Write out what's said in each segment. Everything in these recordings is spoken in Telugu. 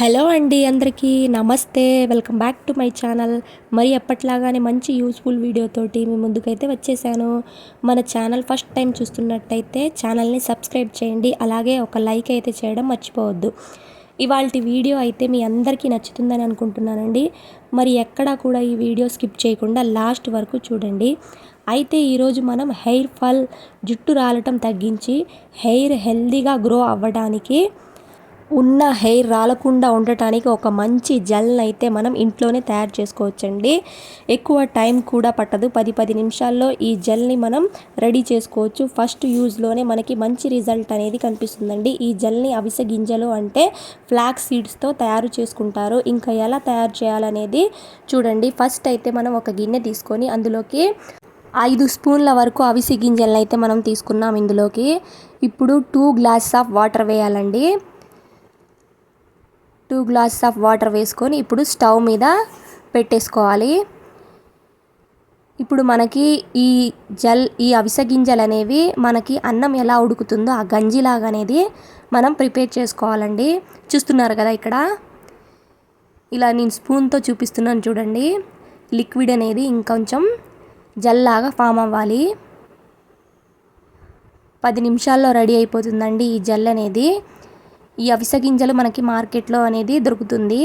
హలో అండి అందరికీ నమస్తే. Welcome back to my channel. మరి ఎప్పట్లాగానే మంచి యూస్ఫుల్ వీడియోతోటి మీ ముందుకైతే వచ్చేసాను. మన ఛానల్ ఫస్ట్ టైం చూస్తున్నట్టయితే ఛానల్ని సబ్స్క్రైబ్ చేయండి. అలాగే ఒక లైక్ అయితే చేయడం మర్చిపోవద్దు. ఇవాళ వీడియో అయితే మీ అందరికీ నచ్చుతుందని అనుకుంటున్నానండి. మరి ఎక్కడా కూడా ఈ వీడియో స్కిప్ చేయకుండా లాస్ట్ వరకు చూడండి. అయితే ఈరోజు మనం హెయిర్ ఫాల్ జుట్టు రాలటం తగ్గించి హెయిర్ హెల్దీగా గ్రో అవ్వడానికి ఉన్న హెయిర్ రాలకుండా ఉండటానికి ఒక మంచి జెల్ని అయితే మనం ఇంట్లోనే తయారు చేసుకోవచ్చండి. ఎక్కువ టైం కూడా పట్టదు. పది పది నిమిషాల్లో ఈ జెల్ని మనం రెడీ చేసుకోవచ్చు. ఫస్ట్ యూజ్లోనే మనకి మంచి రిజల్ట్ అనేది కనిపిస్తుందండి. ఈ జెల్ని అవిసె గింజలు అంటే ఫ్లాక్ సీడ్స్తో తయారు చేసుకుంటారు. ఇంకా ఎలా తయారు చేయాలనేది చూడండి. ఫస్ట్ అయితే మనం ఒక గిన్నె తీసుకొని అందులోకి ఐదు స్పూన్ల వరకు అవిసి గింజలను అయితే మనం తీసుకున్నాం ఇందులోకి. ఇప్పుడు టూ గ్లాసెస్ ఆఫ్ వాటర్ వేయాలండి. టూ గ్లాసెస్ ఆఫ్ వాటర్ వేసుకొని ఇప్పుడు స్టవ్ మీద పెట్టేసుకోవాలి. ఇప్పుడు మనకి ఈ జల్ ఈ అవిసె గింజలు అనేవి మనకి అన్నం ఎలా ఉడుకుతుందో ఆ గంజిలాగా అనేది మనం ప్రిపేర్ చేసుకోవాలండి. చూస్తున్నారు కదా ఇక్కడ? ఇలా నేను స్పూన్తో చూపిస్తున్నాను చూడండి. లిక్విడ్ అనేది ఇంకొంచెం జల్లాగా ఫామ్ అవ్వాలి. పది నిమిషాల్లో రెడీ అయిపోతుందండి ఈ జెల్ అనేది. ఈ అవిసె గింజలు మనకి మార్కెట్లో అనేది దొరుకుతుంది.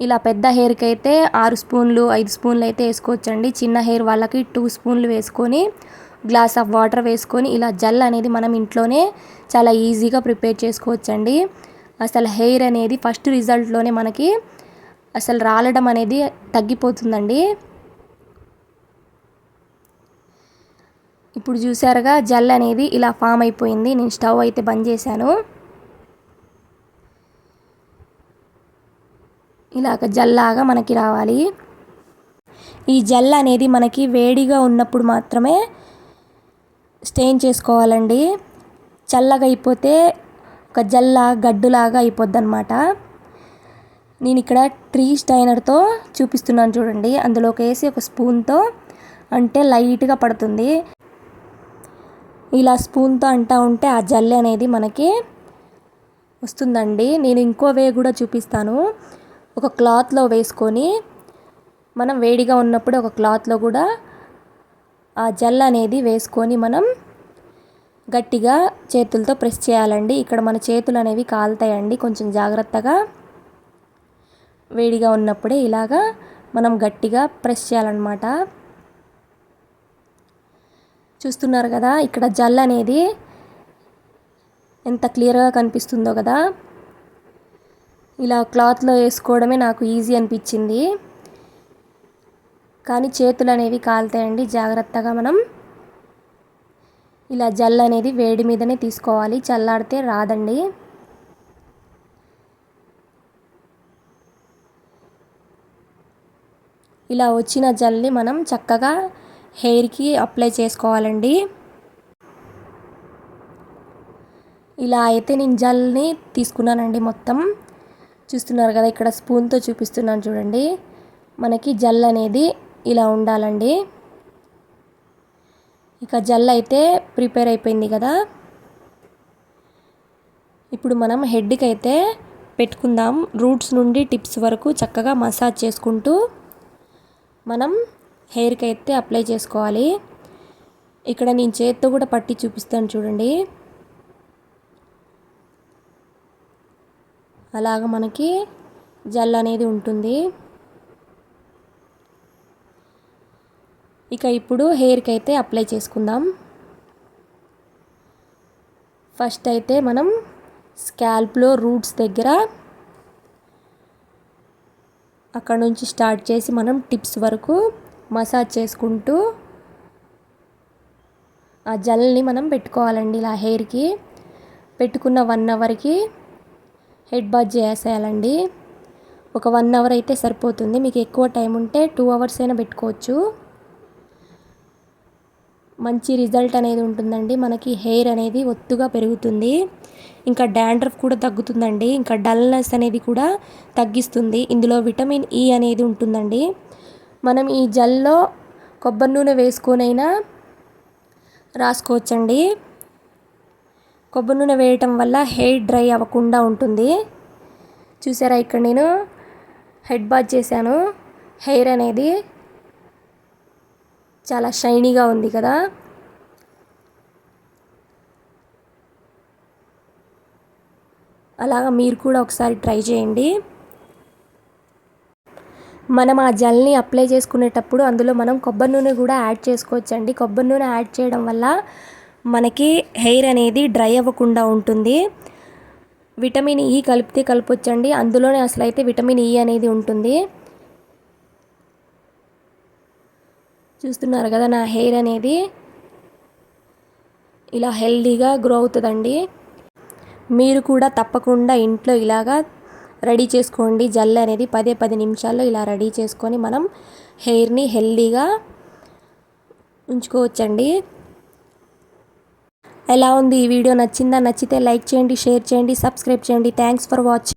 ఇలా పెద్ద హెయిర్కి అయితే ఆరు స్పూన్లు ఐదు స్పూన్లు అయితే వేసుకోవచ్చండి. చిన్న హెయిర్ వాళ్ళకి టూ స్పూన్లు వేసుకొని గ్లాస్ ఆఫ్ వాటర్ వేసుకొని ఇలా జల్ అనేది మనం ఇంట్లోనే చాలా ఈజీగా ప్రిపేర్ చేసుకోవచ్చండి. అసలు హెయిర్ అనేది ఫస్ట్ రిజల్ట్లోనే మనకి అసలు రాలడం అనేది తగ్గిపోతుందండి. ఇప్పుడు చూసారుగా జల్ అనేది ఇలా ఫామ్ అయిపోయింది. నేను స్టవ్ అయితే బంద్ చేశాను. ఇలాగ జల్లాగా మనకి రావాలి. ఈ జల్ అనేది మనకి వేడిగా ఉన్నప్పుడు మాత్రమే స్టెయిన్ చేసుకోవాలండి. చల్లగా అయిపోతే ఒక జల్లా గడ్డులాగా అయిపోద్ది అనమాట నేను ఇక్కడ ట్రీ స్టైనర్తో చూపిస్తున్నాను చూడండి. అందులోకి వేసి ఒక స్పూన్తో అంటే లైట్గా పడుతుంది. ఇలా స్పూన్తో అంటా ఉంటే ఆ జల్లి అనేది మనకి వస్తుందండి. నేను ఇంకో వే కూడా చూపిస్తాను. ఒక క్లాత్లో వేసుకొని మనం వేడిగా ఉన్నప్పుడు ఒక క్లాత్లో కూడా ఆ జల్ అనేది వేసుకొని మనం గట్టిగా చేతులతో ప్రెస్ చేయాలండి. ఇక్కడ మన చేతులు అనేవి కాలుతాయండి. కొంచెం జాగ్రత్తగా వేడిగా ఉన్నప్పుడే ఇలాగా మనం గట్టిగా ప్రెస్ చేయాలన్నమాట. చూస్తున్నారు కదా ఇక్కడ జల్ అనేది ఎంత క్లియర్గా కనిపిస్తుందో కదా. ఇలా క్లాత్లో వేసుకోవడమే నాకు ఈజీ అనిపించింది. కానీ చేతులు అనేవి కాలుతాయండి జాగ్రత్తగా మనం. ఇలా జల్ అనేది వేడి మీదనే తీసుకోవాలి చల్లాడితే రాదండి. ఇలా వచ్చిన జల్ని మనం చక్కగా హెయిర్కి అప్లై చేసుకోవాలండి. ఇలా అయితే నేను జల్ని తీసుకున్నానండి మొత్తం. చూస్తున్నారు కదా ఇక్కడ స్పూన్తో చూపిస్తున్నాను చూడండి. మనకి జల్ అనేది ఇలా ఉండాలండి. ఇక జల్ అయితే ప్రిపేర్ అయిపోయింది కదా. ఇప్పుడు మనం హెడ్కి అయితే పెట్టుకుందాం. రూట్స్ నుండి టిప్స్ వరకు చక్కగా మసాజ్ చేసుకుంటూ మనం హెయిర్కి అయితే అప్లై చేసుకోవాలి. ఇక్కడ నేను చేత్తో కూడా పట్టి చూపిస్తాను చూడండి. అలాగ మనకి జల్ అనేది ఉంటుంది. ఇక ఇప్పుడు హెయిర్కి అయితే అప్లై చేసుకుందాం. ఫస్ట్ అయితే మనం స్కాల్ప్లో రూట్స్ దగ్గర అక్కడ నుంచి స్టార్ట్ చేసి మనం టిప్స్ వరకు మసాజ్ చేసుకుంటూ ఆ జల్ని మనం పెట్టుకోవాలండి ఇలా హెయిర్కి. పెట్టుకున్న వన్ అవర్కి హెడ్ బాత్ చేసేయాలండి. ఒక వన్ అవర్ అయితే సరిపోతుంది. మీకు ఎక్కువ టైం ఉంటే టూ అవర్స్ అయినా పెట్టుకోవచ్చు. మంచి రిజల్ట్ అనేది ఉంటుందండి. మనకి హెయిర్ అనేది ఒత్తుగా పెరుగుతుంది. ఇంకా డాండ్రఫ్ కూడా తగ్గుతుందండి. ఇంకా డల్నెస్ అనేది కూడా తగ్గిస్తుంది. ఇందులో విటమిన్ ఈ అనేది ఉంటుందండి. మనం ఈ జల్లో కొబ్బరి నూనె వేసుకొనైనా రాసుకోవచ్చండి. కొబ్బరి నూనె వేయటం వల్ల హెయిర్ డ్రై అవ్వకుండా ఉంటుంది. చూసారా ఇక్కడ నేను హెడ్ బాత్ చేశాను. హెయిర్ అనేది చాలా షైనీగా ఉంది కదా. అలాగా మీరు కూడా ఒకసారి ట్రై చేయండి. మనం ఆ జెల్ని అప్లై చేసుకునేటప్పుడు అందులో మనం కొబ్బరి నూనె కూడా యాడ్ చేసుకోవచ్చండి. కొబ్బరి నూనె యాడ్ చేయడం వల్ల మనకి హెయిర్ అనేది డ్రై అవ్వకుండా ఉంటుంది. విటమిన్ ఈ కలిపితే కలపొచ్చండి. అందులోనే అసలు అయితే విటమిన్ ఈ అనేది ఉంటుంది. చూస్తున్నారు కదా నా హెయిర్ అనేది. ఇలా హెల్దీగా గ్రో అవుతుందండి. మీరు కూడా తప్పకుండా ఇంట్లో ఇలాగా రెడీ చేసుకోండి. జల్ అనేది పదే పది నిమిషాల్లో ఇలా రెడీ చేసుకొని మనం హెయిర్ని హెల్దీగా ఉంచుకోవచ్చండి. ఎలా ఉంది ఈ వీడియో? నచ్చిందా? నచ్చితే లైక్ చేయండి షేర్ చేయండి సబ్స్క్రైబ్ చేయండి. Thanks for watching